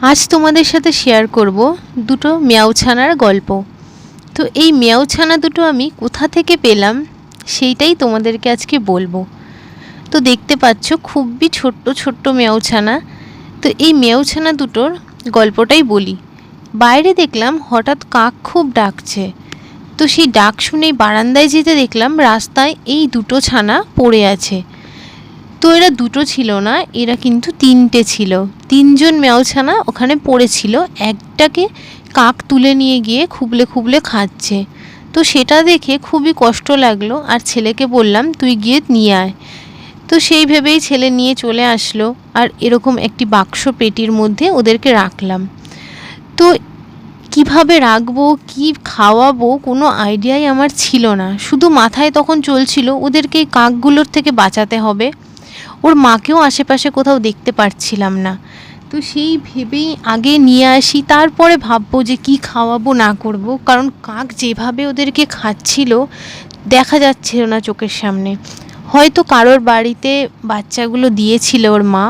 আজ তোমাদের সাথে শেয়ার করব দুটো মেয়াও ছানার গল্প। তো এই মেয়াও ছানা দুটো আমি কোথা থেকে পেলাম, সেইটাই তোমাদেরকে আজকে বলব। তো দেখতে পাচ্ছ খুবই ছোট্ট ছোট্ট মেয়াও ছানা। তো এই মেয়াও ছানা দুটোর গল্পটাই বলি। বাইরে দেখলাম হঠাৎ কাক খুব ডাকছে। তো সেই ডাক শুনেই বারান্দায় যেতে দেখলাম রাস্তায় এই দুটো ছানা পড়ে আছে। তো এরা দুটো ছিল না, এরা কিন্তু তিনটে ছিল। তিনজন মেয়াও ছানা ওখানে পড়েছিল, একটাকে কাক তুলে নিয়ে গিয়ে খুবলে খুবলে খাচ্ছে। তো সেটা দেখে খুবই কষ্ট লাগল, আর ছেলেকে বললাম, তুই গিয়ে নিয়ে আয়। তো সেই ভেবেই ছেলে নিয়ে চলে আসলো, আর এরকম একটি বাক্স পেটির মধ্যে ওদেরকে রাখলাম। তো কীভাবে রাখব, কি খাওয়াবো, কোনো আইডিয়াই আমার ছিল না। শুধু মাথায় তখন চলছিল, ওদেরকে কাকগুলোর থেকে বাঁচাতে হবে। ওর মাকেও আশেপাশে কোথাও দেখতে পারছিলাম না। তো সেই ভেবেই আগে নিয়ে আসি, তারপরে ভাববো যে কি খাওয়াবো, না করব। কারণ কাক যেভাবে ওদেরকে খাচ্ছিল, দেখা যাচ্ছিল না চোখের সামনে। হয়তো কারোর বাড়িতে বাচ্চাগুলো দিয়েছিল ওর মা,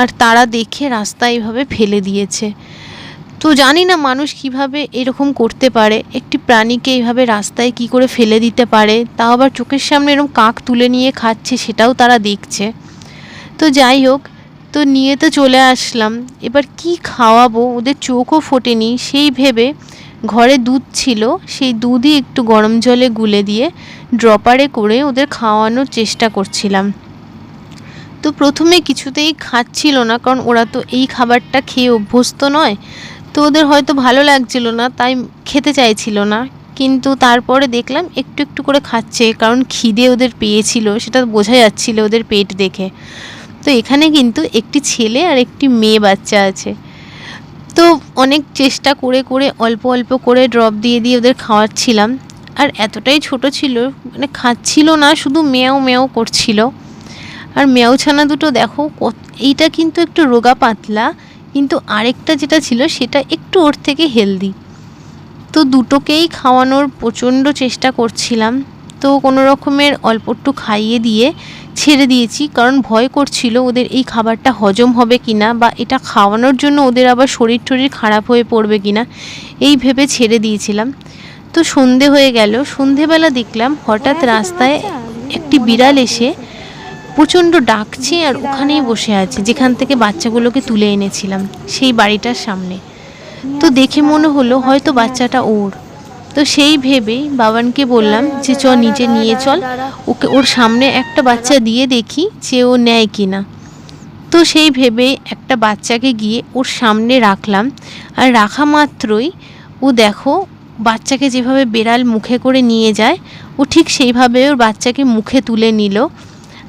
আর তারা দেখে রাস্তায় এভাবে ফেলে দিয়েছে। তো জানি না মানুষ কীভাবে এরকম করতে পারে, একটি প্রাণীকে এইভাবে রাস্তায় কি করে ফেলে দিতে পারে, তাও আবার চোখের সামনে এরকম কাক তুলে নিয়ে খাচ্ছে, সেটাও তারা দেখছে। তো যাই হোক, তো নিয়ে তো চলে আসলাম। এবার কি খাওয়াবো? ওদের চোখও ফোটেনি। সেই ভেবে ঘরে দুধ ছিল। সেই দুধই একটু গরম জলে গুলে দিয়ে ড্রপারে করে ওদের খাওয়ানোর চেষ্টা করছিলাম। তো প্রথমে কিছুতেই খাচ্ছিল না, কারণ ওরা তো এই খাবারটা খেয়ে অভ্যস্ত নয়। তো ওদের হয়তো ভালো লাগছিল না, তাই খেতে চাইছিল না। কিন্তু তারপরে দেখলাম একটু একটু করে খাচ্ছে, কারণ খিদে ওদের পেয়েছিল। সেটা বোঝা যাচ্ছিল ওদের পেট দেখে। তো এখানে কিন্তু একটি ছেলে আর একটি মেয়ে বাচ্চা আছে। তো অনেক চেষ্টা করে করে, অল্প অল্প করে ড্রপ দিয়ে দিয়ে ওদের খাওয়াচ্ছিলাম। আর এতটাই ছোট ছিল মানে খাচ্ছিল না, শুধু মেয়াও মেয়াও করছিল। আর মেয়াও ছানা দুটো দেখো এইটা কিন্তু একটু রোগা পাতলা, কিন্তু আরেকটা যেটা ছিল সেটা একটু ওর থেকে হেলদি তো দুটোকেই খাওয়ানোর প্রচণ্ড চেষ্টা করছিলাম। তো কোনো রকমের অল্প একটু খাইয়ে দিয়ে ছেড়ে দিয়েছি কারণ ভয় করছিল ওদের এই খাবারটা হজম হবে কি না বা এটা খাওয়ানোর জন্য ওদের আবার শরীর টরীর খারাপ হয়ে পড়বে কি না এই ভেবে ছেড়ে দিয়েছিলাম। তো সন্ধে হয়ে গেল সন্ধেবেলা দেখলাম হঠাৎ রাস্তায় একটি বিড়াল এসে প্রচণ্ড ডাকছে আর ওখানেই বসে আছে যেখান থেকে বাচ্চাগুলোকে তুলে এনেছিলাম সেই বাড়িটার সামনে। তো দেখে মনে হলো হয়তো বাচ্চাটা ওর। তো সেই ভেবেই বাবানকে বললাম যে চ নিচে নিয়ে চল। ওকে, ওর সামনে একটা বাচ্চা দিয়ে দেখি যে ও নেয় কি না তো সেই ভেবে একটা বাচ্চাকে গিয়ে ওর সামনে রাখলাম। আর রাখা মাত্রই ও দেখো, বাচ্চাকে যেভাবে বেড়াল মুখে করে নিয়ে যায়, ও ঠিক সেইভাবে ওর বাচ্চাকে মুখে তুলে নিল।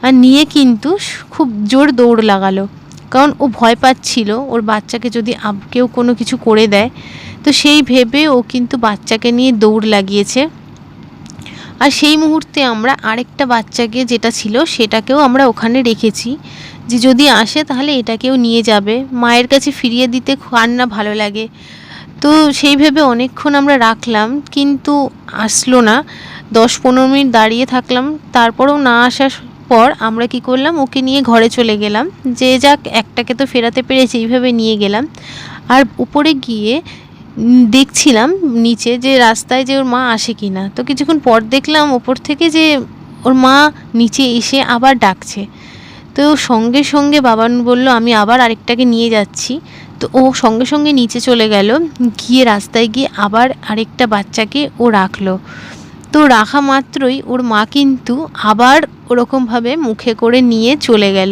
আর নিয়ে কিন্তু খুব জোর দৌড় লাগালো। কারণ ও ভয় পাচ্ছিল, ওর বাচ্চাকে যদি কেউ কোনো কিছু করে দেয়, তো সেই ভেবে ও কিন্তু বাচ্চাকে নিয়ে দৌড় লাগিয়েছে। আর সেই মুহূর্তে আমরা আরেকটা বাচ্চাকে যেটা ছিল, সেটাকেও আমরা ওখানে রেখেছি। যে যদি আসে তাহলে এটাকেও নিয়ে যাবে। মায়ের কাছে ফিরিয়ে দিতে কার না ভালো লাগে। তো সেই ভেবে অনেকক্ষণ আমরা রাখলাম, কিন্তু আসলো না। দশ পনেরো মিনিট দাঁড়িয়ে থাকলাম। তারপরেও না আসার পর আমরা কি করলাম, ওকে নিয়ে ঘরে চলে গেলাম। যে যাক, একটাকে তো ফেরাতে পেরেছি, এইভাবে নিয়ে গেলাম। আর উপরে গিয়ে দেখছিলাম নিচে যে রাস্তায় যে ওর মা আসে কি না তো কিছুক্ষণ পর দেখলাম ওপর থেকে যে ওর মা নিচে এসে আবার ডাকছে। তো সঙ্গে সঙ্গে বাবান বলল, আমি আবার আরেকটাকে নিয়ে যাচ্ছি। তো ও সঙ্গে সঙ্গে নিচে চলে গেল, গিয়ে রাস্তায় গিয়ে আবার আরেকটা বাচ্চাকে ও রাখল। তো রাখা মাত্রই ওর মা কিন্তু আবার ওরকমভাবে মুখে করে নিয়ে চলে গেল।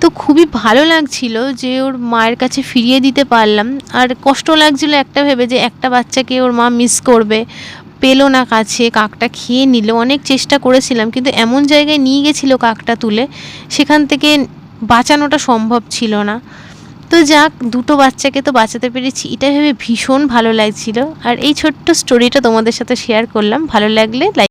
তো খুবই ভালো লাগছিল যে ওর মায়ের কাছে ফিরিয়ে দিতে পারলাম। আর কষ্ট লাগছিল একটা ভেবে যে একটা বাচ্চাকে ওর মা মিস করবে। পেল না কাছে, কাকটা খেয়ে নিল। অনেক চেষ্টা করেছিলাম কিন্তু এমন জায়গায় নিয়ে গেছিল কাকটা তুলে, সেখান থেকে বাঁচানোটা সম্ভব ছিল না। তো যাক, দুটো বাচ্চাকে তো বাঁচাতে পেরেছি। এটা ভেবে ভীষণ ভালো লাগছিল। আর এই ছোট্ট স্টোরিটা তোমাদের সাথে শেয়ার করলাম। ভালো লাগলে লাইক